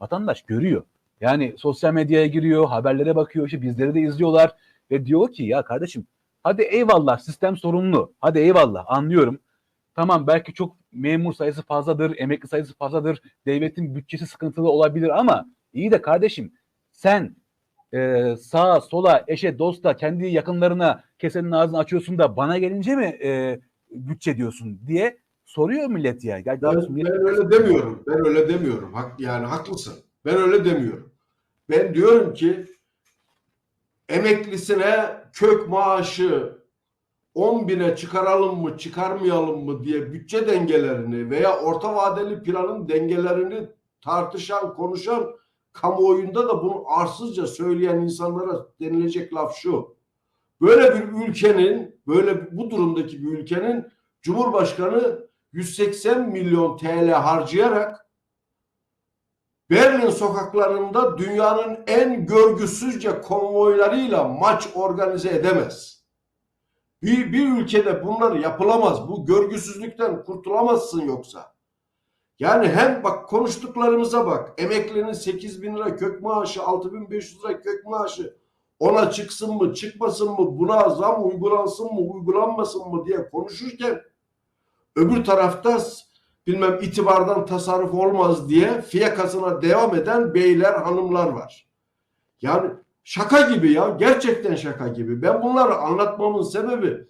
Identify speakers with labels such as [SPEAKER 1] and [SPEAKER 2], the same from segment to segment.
[SPEAKER 1] vatandaş görüyor. Yani sosyal medyaya giriyor, haberlere bakıyor, işte bizleri de izliyorlar ve diyor ki ya kardeşim hadi eyvallah sistem sorunlu. Hadi eyvallah anlıyorum. Tamam belki çok memur sayısı fazladır, emekli sayısı fazladır, devletin bütçesi sıkıntılı olabilir ama iyi de kardeşim sen e, sağa sola eşe dosta kendi yakınlarına kesenin ağzını açıyorsun da bana gelince mi e, bütçe diyorsun diye soruyor millet ya. ya
[SPEAKER 2] Ben,
[SPEAKER 1] millet-
[SPEAKER 2] ben öyle demiyorum. Ben öyle demiyorum. Hak, yani haklısın. Ben öyle demiyorum. Ben diyorum ki emeklisine kök maaşı 10 bine çıkaralım mı çıkarmayalım mı diye bütçe dengelerini veya orta vadeli planın dengelerini tartışan, konuşan kamuoyunda da bunu arsızca söyleyen insanlara denilecek laf şu. Böyle bir ülkenin, böyle bu durumdaki bir ülkenin Cumhurbaşkanı 180 milyon TL harcayarak Berlin sokaklarında dünyanın en görgüsüzce konvoylarıyla maç organize edemez. Bir, bir ülkede bunlar yapılamaz. Bu görgüsüzlükten kurtulamazsın yoksa. Yani hem bak konuştuklarımıza bak. Emeklinin 8 bin lira kök maaşı, 6500 lira kök maaşı ona çıksın mı, çıkmasın mı, buna zam uygulansın mı, uygulanmasın mı diye konuşurken öbür tarafta bilmem itibardan tasarruf olmaz diye fiyakasına devam eden beyler, hanımlar var. Yani şaka gibi ya, gerçekten şaka gibi. Ben bunları anlatmamın sebebi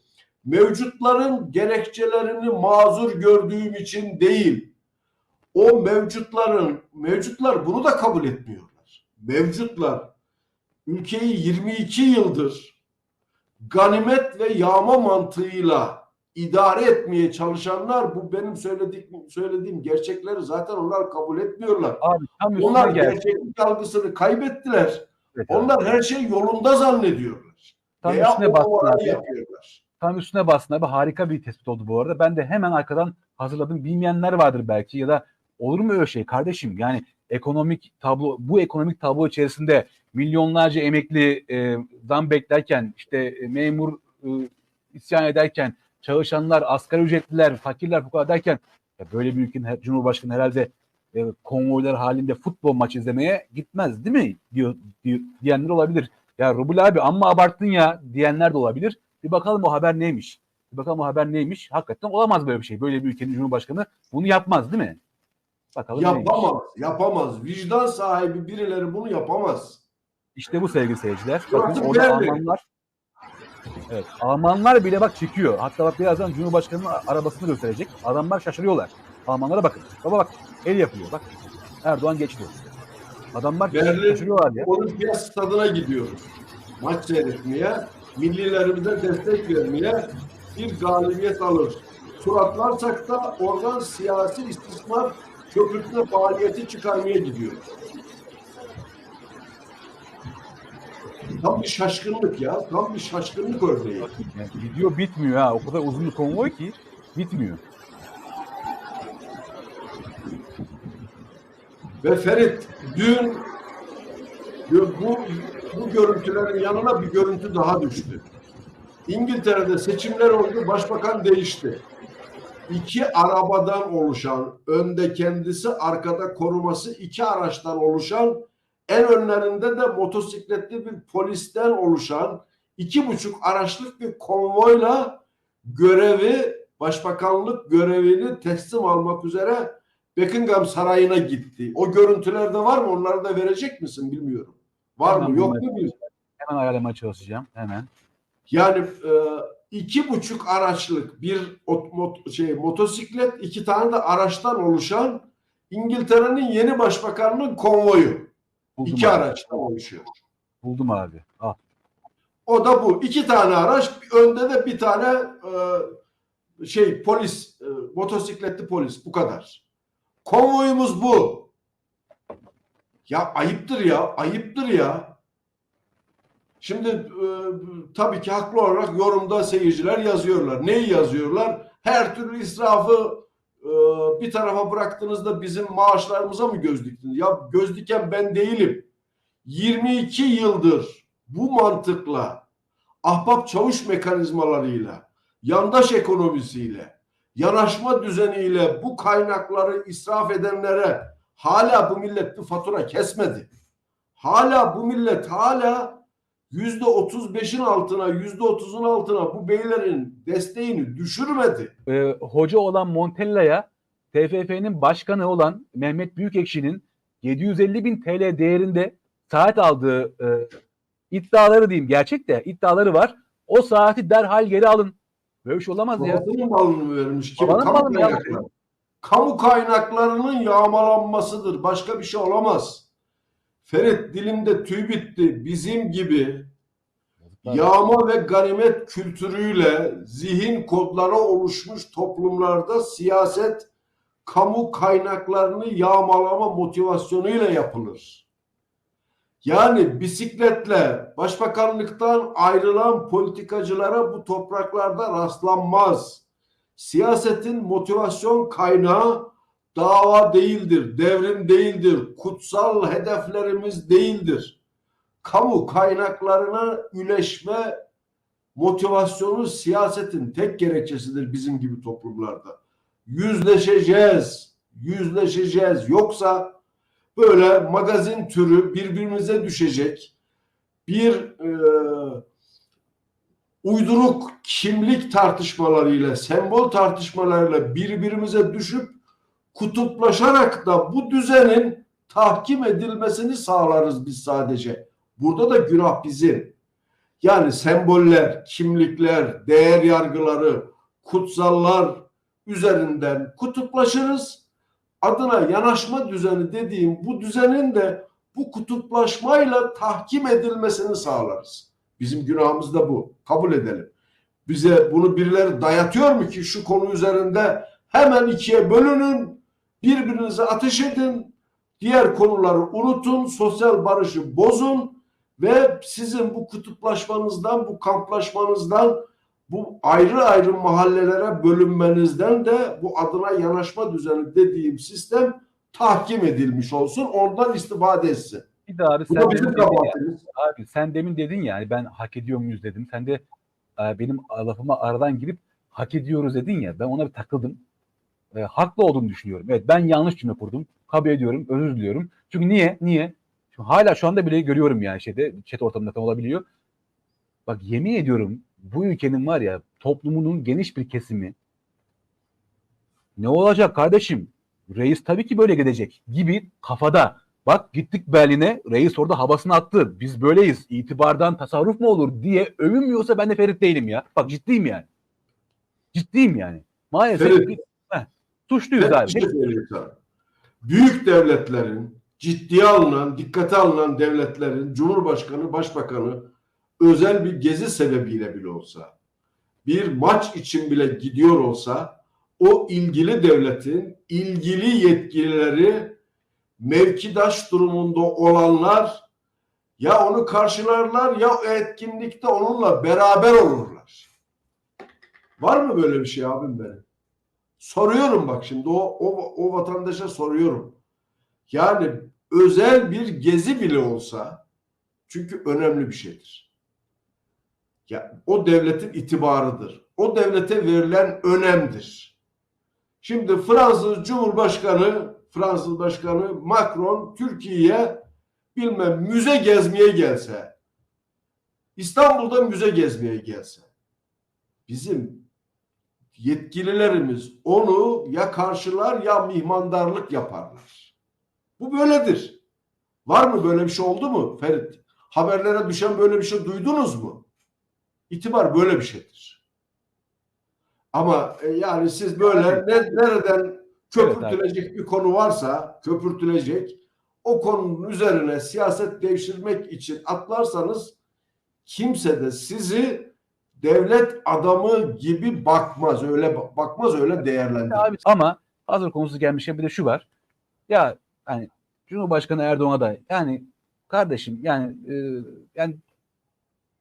[SPEAKER 2] mevcutların gerekçelerini mazur gördüğüm için değil. O mevcutların, mevcutlar bunu da kabul etmiyorlar. Mevcutlar ülkeyi 22 yıldır ganimet ve yağma mantığıyla idare etmeye çalışanlar bu benim söylediğim, söylediğim gerçekleri zaten onlar kabul etmiyorlar.
[SPEAKER 1] Abi tam
[SPEAKER 2] Onlar
[SPEAKER 1] geldi.
[SPEAKER 2] gerçeklik algısını kaybettiler.
[SPEAKER 1] Evet abi.
[SPEAKER 2] Onlar her şey yolunda zannediyorlar.
[SPEAKER 1] Tam
[SPEAKER 2] Veya
[SPEAKER 1] üstüne bastın abi.
[SPEAKER 2] yapıyorlar.
[SPEAKER 1] Tam üstüne bastın abi. Harika bir tespit oldu bu arada. Ben de hemen arkadan hazırladım. Bilmeyenler vardır belki ya da olur mu öyle şey kardeşim? Yani ekonomik tablo bu ekonomik tablo içerisinde milyonlarca emekli e, zam beklerken işte e, memur e, isyan ederken çalışanlar, asgari ücretliler, fakirler bu kadar derken ya böyle bir ülkenin Cumhurbaşkanı herhalde e, konvoylar halinde futbol maçı izlemeye gitmez değil mi? Diyor, diyor diyenler olabilir. Ya Rubul abi amma abarttın ya diyenler de olabilir. Bir bakalım o haber neymiş? Bir bakalım o haber neymiş? Hakikaten olamaz böyle bir şey. Böyle bir ülkenin Cumhurbaşkanı bunu yapmaz değil mi? Bakalım neymiş?
[SPEAKER 2] Yapamaz, yapamaz. Vicdan sahibi birileri bunu yapamaz.
[SPEAKER 1] İşte bu sevgili seyirciler. Bakın orada. Almanlar Evet, Almanlar bile bak çekiyor. Hatta bak birazdan Cumhurbaşkanı'nın arabasını gösterecek. Adamlar şaşırıyorlar. Almanlara bakın. Baba bak el yapıyor bak. Erdoğan geçti. Adamlar
[SPEAKER 2] Berlin-
[SPEAKER 1] şaşırıyorlar ya.
[SPEAKER 2] Olimpiyat stadına gidiyoruz. Maç seyretmeye, millilerimize destek vermeye bir galibiyet alır. Suratlarsak da oradan siyasi istismar köpürtme faaliyeti çıkarmaya gidiyoruz. Tam bir şaşkınlık ya. Tam bir şaşkınlık örneği.
[SPEAKER 1] Yani video bitmiyor ha. O kadar uzun bir konvoy ki bitmiyor.
[SPEAKER 2] Ve Ferit dün bu, bu görüntülerin yanına bir görüntü daha düştü. İngiltere'de seçimler oldu, başbakan değişti. İki arabadan oluşan, önde kendisi, arkada koruması iki araçtan oluşan, en önlerinde de motosikletli bir polisten oluşan iki buçuk araçlık bir konvoyla görevi, başbakanlık görevini teslim almak üzere Buckingham Sarayı'na gitti. O görüntülerde var mı? Onları da verecek misin bilmiyorum. Var
[SPEAKER 1] Hemen
[SPEAKER 2] mı? Yok mu?
[SPEAKER 1] Hemen ayarlamaya çalışacağım. Hemen.
[SPEAKER 2] Yani e, iki buçuk araçlık bir ot- mot- şey motosiklet, iki tane de araçtan oluşan İngiltere'nin yeni başbakanının konvoyu.
[SPEAKER 1] Buldum
[SPEAKER 2] iki
[SPEAKER 1] abi.
[SPEAKER 2] araçtan oluşuyor.
[SPEAKER 1] Buldum abi. Al.
[SPEAKER 2] O da bu. İki tane araç, önde de bir tane e, şey polis, e, motosikletli polis. Bu kadar. Konvoyumuz bu. Ya ayıptır ya, ayıptır ya. Şimdi e, tabii ki haklı olarak yorumda seyirciler yazıyorlar. Neyi yazıyorlar? Her türlü israfı bir tarafa bıraktığınızda bizim maaşlarımıza mı göz diktiniz? Ya göz diken ben değilim. 22 yıldır bu mantıkla ahbap çavuş mekanizmalarıyla, yandaş ekonomisiyle, yanaşma düzeniyle bu kaynakları israf edenlere hala bu millet bir fatura kesmedi. Hala bu millet hala yüzde otuz beşin altına, yüzde otuzun altına bu beylerin desteğini düşürmedi.
[SPEAKER 1] e, hoca olan Montella'ya TFF'nin başkanı olan Mehmet Büyükekşi'nin 750 bin TL değerinde saat aldığı e, iddiaları diyeyim gerçek de iddiaları var. O saati derhal geri alın. Böyle bir şey olamaz ya.
[SPEAKER 2] Babasının malını mı vermiş? Kim?
[SPEAKER 1] Babanın
[SPEAKER 2] Kamu
[SPEAKER 1] malı mı ya?
[SPEAKER 2] kaynakları. Kamu kaynaklarının yağmalanmasıdır. Başka bir şey olamaz. Ferit dilimde tüy bitti. Bizim gibi yağma ve ganimet kültürüyle zihin kodları oluşmuş toplumlarda siyaset kamu kaynaklarını yağmalama motivasyonuyla yapılır. Yani bisikletle başbakanlıktan ayrılan politikacılara bu topraklarda rastlanmaz. Siyasetin motivasyon kaynağı dava değildir, devrim değildir, kutsal hedeflerimiz değildir. Kamu kaynaklarına üleşme motivasyonu siyasetin tek gerekçesidir bizim gibi toplumlarda. Yüzleşeceğiz, yüzleşeceğiz. Yoksa böyle magazin türü birbirimize düşecek bir e, uyduruk kimlik tartışmalarıyla, sembol tartışmalarıyla birbirimize düşüp kutuplaşarak da bu düzenin tahkim edilmesini sağlarız biz sadece. Burada da günah bizim. Yani semboller, kimlikler, değer yargıları, kutsallar üzerinden kutuplaşırız. Adına yanaşma düzeni dediğim bu düzenin de bu kutuplaşmayla tahkim edilmesini sağlarız. Bizim günahımız da bu. Kabul edelim. Bize bunu birileri dayatıyor mu ki şu konu üzerinde hemen ikiye bölünün, birbirinize ateş edin, diğer konuları unutun, sosyal barışı bozun ve sizin bu kutuplaşmanızdan, bu kamplaşmanızdan, bu ayrı ayrı mahallelere bölünmenizden de bu adına yanaşma düzeni dediğim sistem tahkim edilmiş olsun, ondan istifade etsin.
[SPEAKER 1] Bir de abi
[SPEAKER 2] Bu
[SPEAKER 1] sen demin, dedin ya, abi sen demin dedin ya hani ben hak ediyor muyuz dedim. Sen de e, benim lafıma aradan girip hak ediyoruz dedin ya ben ona bir takıldım. E, haklı olduğunu düşünüyorum. Evet ben yanlış cümle kurdum. Kabul ediyorum, özür diliyorum. Çünkü niye? Niye? Çünkü hala şu anda bile görüyorum yani şeyde chat ortamında falan olabiliyor. Bak yemin ediyorum bu ülkenin var ya toplumunun geniş bir kesimi ne olacak kardeşim? Reis tabii ki böyle gidecek gibi kafada. Bak gittik Berlin'e reis orada havasını attı. Biz böyleyiz. İtibardan tasarruf mu olur diye övünmüyorsa ben de Ferit değilim ya. Bak ciddiyim yani. Ciddiyim yani. Maalesef
[SPEAKER 2] Ferit.
[SPEAKER 1] bir- heh, suçluyuz
[SPEAKER 2] Ben
[SPEAKER 1] abi.
[SPEAKER 2] şey. Büyük devletlerin, ciddiye alınan, dikkate alınan devletlerin Cumhurbaşkanı, Başbakanı özel bir gezi sebebiyle bile olsa, bir maç için bile gidiyor olsa, o ilgili devletin ilgili yetkilileri mevkidaş durumunda olanlar ya onu karşılarlar ya o etkinlikte onunla beraber olurlar. Var mı böyle bir şey abim benim? Soruyorum bak şimdi o, o, o vatandaşa soruyorum. Yani özel bir gezi bile olsa çünkü önemli bir şeydir. Ya o devletin itibarıdır. O devlete verilen önemdir. Şimdi Fransız Cumhurbaşkanı, Fransız Başkanı Macron Türkiye'ye bilmem müze gezmeye gelse, İstanbul'da müze gezmeye gelse, bizim yetkililerimiz onu ya karşılar ya mihmandarlık yaparlar. Bu böyledir. Var mı böyle bir şey oldu mu Ferit? Haberlere düşen böyle bir şey duydunuz mu? İtibar böyle bir şeydir. Ama e, yani siz böyle ne, nereden köpürtülecek bir konu varsa köpürtülecek o konunun üzerine siyaset devşirmek için atlarsanız kimse de sizi devlet adamı gibi bakmaz öyle bakmaz öyle değerlendirir.
[SPEAKER 1] Abi, ama hazır konusu gelmişken bir de şu var. Ya hani Cumhurbaşkanı Erdoğan'a da yani kardeşim yani e, yani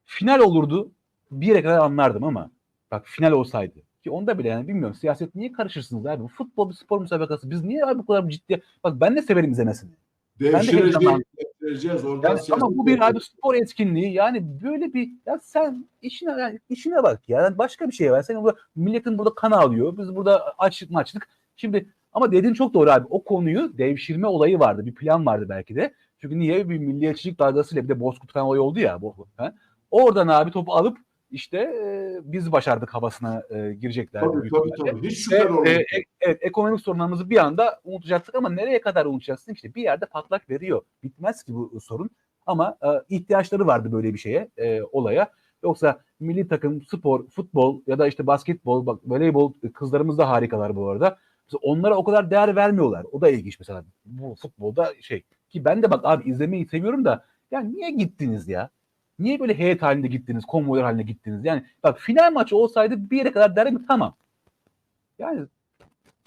[SPEAKER 1] final olurdu bir yere kadar anlardım ama bak final olsaydı ki onda bile yani bilmiyorum siyaset niye karışırsınız abi? Bu futbol bir spor müsabakası. Biz niye abi bu kadar ciddi? Bak ben de severim izlemesini.
[SPEAKER 2] Devşireceğiz,
[SPEAKER 1] heyecanlandım.
[SPEAKER 2] devşireceğiz. Oradan
[SPEAKER 1] Yani ama bu bir abi spor etkinliği yani böyle bir ya sen işine yani işine bak ya Yani başka bir şey var. Sen burada milletin burada kan alıyor. Biz burada açlık maçlık. Şimdi Ama dediğin çok doğru abi. O konuyu devşirme olayı vardı. Bir plan vardı belki de. Çünkü niye? Bir milliyetçilik dalgasıyla bir de Bozkurt falan olayı oldu ya. Bozkurt falan. Oradan abi topu alıp işte e, biz başardık havasına e, girecekler.
[SPEAKER 2] Tabii tabii
[SPEAKER 1] ihtimalle.
[SPEAKER 2] tabii. Hiç şüphen olmaz.
[SPEAKER 1] e, evet ekonomik sorunlarımızı bir anda unutacaktık ama nereye kadar unutacaksın? İşte bir yerde patlak veriyor. Bitmez ki bu sorun. Ama e, ihtiyaçları vardı böyle bir şeye, e, olaya. Yoksa milli takım, spor, futbol ya da işte basketbol, bak voleybol kızlarımız da harikalar bu arada. Mesela onlara o kadar değer vermiyorlar. O da ilginç mesela. Bu futbolda şey ki ben de bak abi izlemeyi seviyorum da ya niye gittiniz ya? Niye böyle heyet halinde gittiniz, konvoylar halinde gittiniz? Yani bak final maçı olsaydı bir yere kadar derim tamam. Yani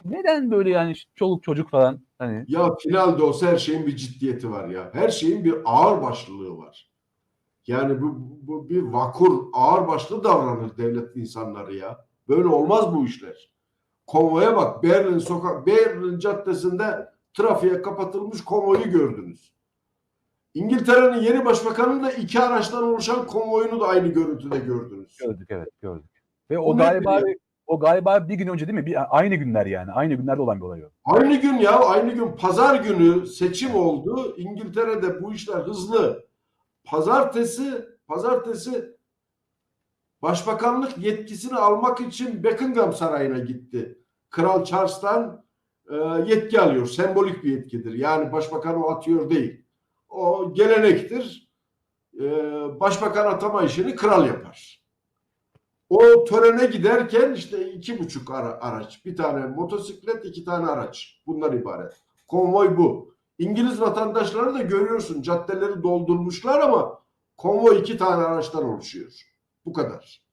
[SPEAKER 1] neden böyle yani çoluk çocuk falan hani
[SPEAKER 2] Ya finalde olsa her şeyin bir ciddiyeti var ya. Her şeyin bir ağır başlılığı var. Yani bu, bu bir vakur, ağır başlı davranır devlet insanları ya. Böyle olmaz bu işler. Konvoya bak. Berlin sokak, Berlin caddesinde trafiğe kapatılmış konvoyu gördünüz. İngiltere'nin yeni başbakanının da iki araçtan oluşan konvoyunu da aynı görüntüde gördünüz.
[SPEAKER 1] gördük evet gördük. Ve o
[SPEAKER 2] nedir
[SPEAKER 1] galiba o galiba bir gün önce değil mi? Bir, aynı günler yani. Aynı günlerde olan bir olay o.
[SPEAKER 2] Aynı gün ya, aynı gün pazar günü seçim oldu. İngiltere'de bu işler hızlı. Pazartesi, pazartesi başbakanlık yetkisini almak için Buckingham Sarayı'na gitti. Kral Charles'tan e, yetki alıyor. Sembolik bir yetkidir. Yani başbakan o atıyor değil. O gelenektir. E, başbakan atama işini kral yapar. O törene giderken işte iki buçuk ara- araç, bir tane motosiklet, iki tane araç. Bunlar ibaret. Konvoy bu. İngiliz vatandaşları da görüyorsun caddeleri doldurmuşlar ama konvoy iki tane araçtan oluşuyor. Bu kadar.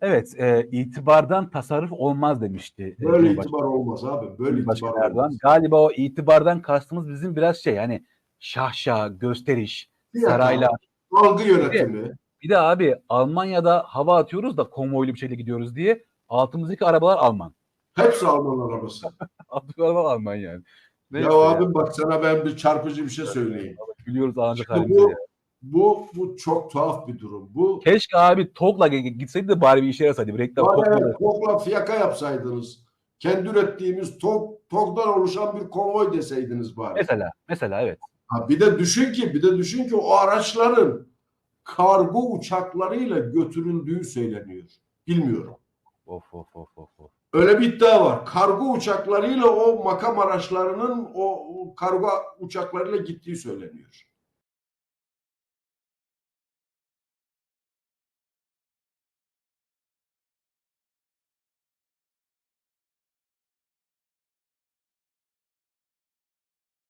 [SPEAKER 1] Evet, e, itibardan tasarruf olmaz demişti. e,
[SPEAKER 2] Böyle
[SPEAKER 1] Cumhurbaşkanı-
[SPEAKER 2] itibar olmaz abi. Böyle
[SPEAKER 1] Cumhurbaşkanı
[SPEAKER 2] itibar
[SPEAKER 1] Erdoğan.
[SPEAKER 2] olmaz.
[SPEAKER 1] Galiba o itibardan kastımız bizim biraz şey yani şahşa, gösteriş,
[SPEAKER 2] Fiyat
[SPEAKER 1] saraylar.
[SPEAKER 2] Algı yönetimi.
[SPEAKER 1] Bir de abi Almanya'da hava atıyoruz da konvoylu bir şekilde gidiyoruz diye altımızdaki arabalar Alman.
[SPEAKER 2] Hepsi Alman arabası.
[SPEAKER 1] Altımızdaki arabalar Alman yani. Neyse
[SPEAKER 2] ya
[SPEAKER 1] ya.
[SPEAKER 2] abim bak sana ben bir çarpıcı bir şey söyleyeyim.
[SPEAKER 1] Biliyoruz ancak
[SPEAKER 2] Şimdi
[SPEAKER 1] halimizi
[SPEAKER 2] bu,
[SPEAKER 1] ya.
[SPEAKER 2] Bu, bu çok tuhaf bir durum. Bu
[SPEAKER 1] Keşke abi TOG'la ge- gitseydi de bari bir işe yarasaydı. Bir reklam TOG'la.
[SPEAKER 2] Bana TOG'la fiyaka yapsaydınız. Kendi ürettiğimiz TOG, TOG'dan oluşan bir konvoy deseydiniz bari.
[SPEAKER 1] Mesela, mesela evet.
[SPEAKER 2] Ha, bir de düşün ki, bir de düşün ki o araçların kargo uçaklarıyla götürüldüğü söyleniyor. Bilmiyorum.
[SPEAKER 1] Of of of of. of.
[SPEAKER 2] Öyle bir iddia var. Kargo uçaklarıyla o makam araçlarının o, o kargo uçaklarıyla gittiği söyleniyor.